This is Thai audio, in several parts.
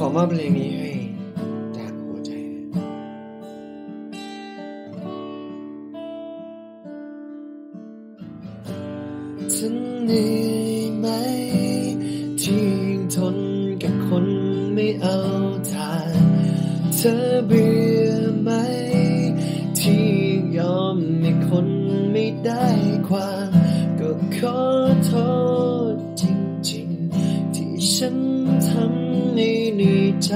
ขอบเพลงนี้ให้จากหัวใจนะฉันเหนื่อยไหม ที่ยังทนกับคนไม่เอาทางเธอเบื่อไหม ที่ยังยอมให้คนไม่ได้ความำให้นื่ใจ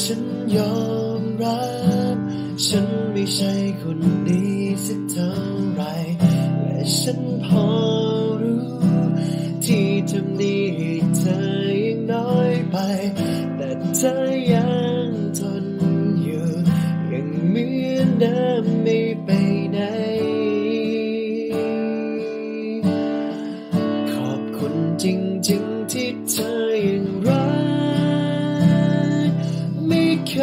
ฉันยอมรับ ฉันไม่ใช่คนดีสักเท่าไร และฉันพอรู้ ที่ทำดีให้เธอยังน้อยไป แต่เธอยัง เค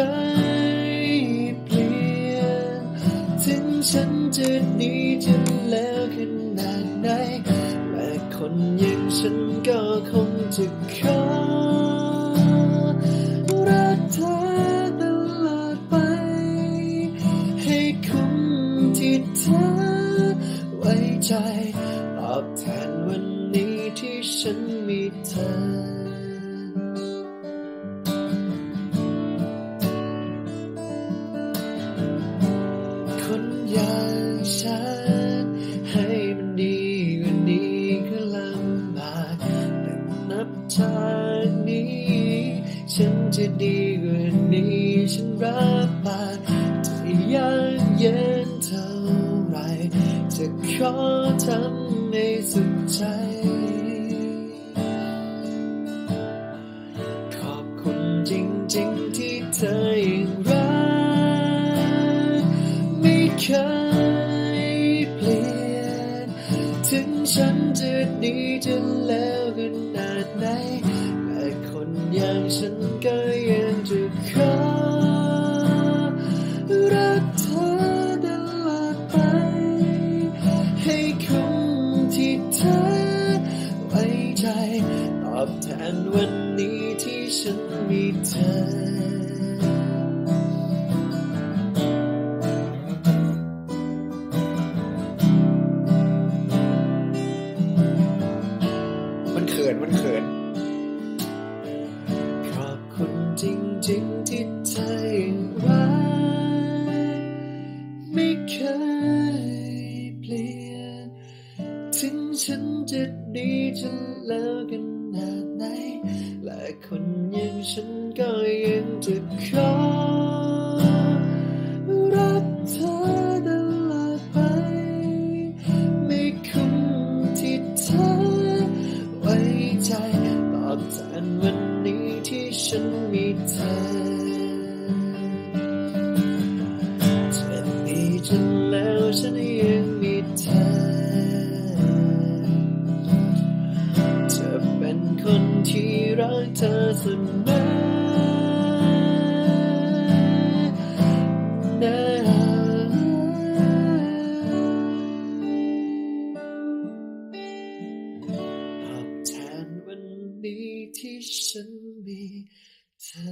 ยเปลี่ยน ถึงฉันจะดีจนแล้วขนาดไหนและคนอย่างฉันก็คงจะขอรักเธอตลอดไป ให้คุ้มที่เธอไว้ใจ ตอบแทนวันนี้ที่ฉันมีเธอ ฉันรับปากจะยังเย็นเท่าไร จะขอทำให้สุดใจ ขอบคุณจริงๆที่เธอยังรัก ไม่เคยเปลี่ยน ถึงฉันจะดีจนแล้วขนาดไหนแต่คนอย่างฉันก็ยังจะขอ ตอบแทนวันนี้ที่ฉันมีเธอมันเขินมันเขินขอบคุณจริงๆที่เธอยังรัก จนแล้วขนาดไหน และคนอย่างฉันก็ยังจะขอรักเธอตลอดไป ไม่คุ้มที่เธอไว้ใจตอบแทนวันนี้ที่ฉันมีเธอจะดีจนแล้วฉันยังมีเธอ เธอเสมอนะตอบแทนวันนี้ที่ฉันมีเธอ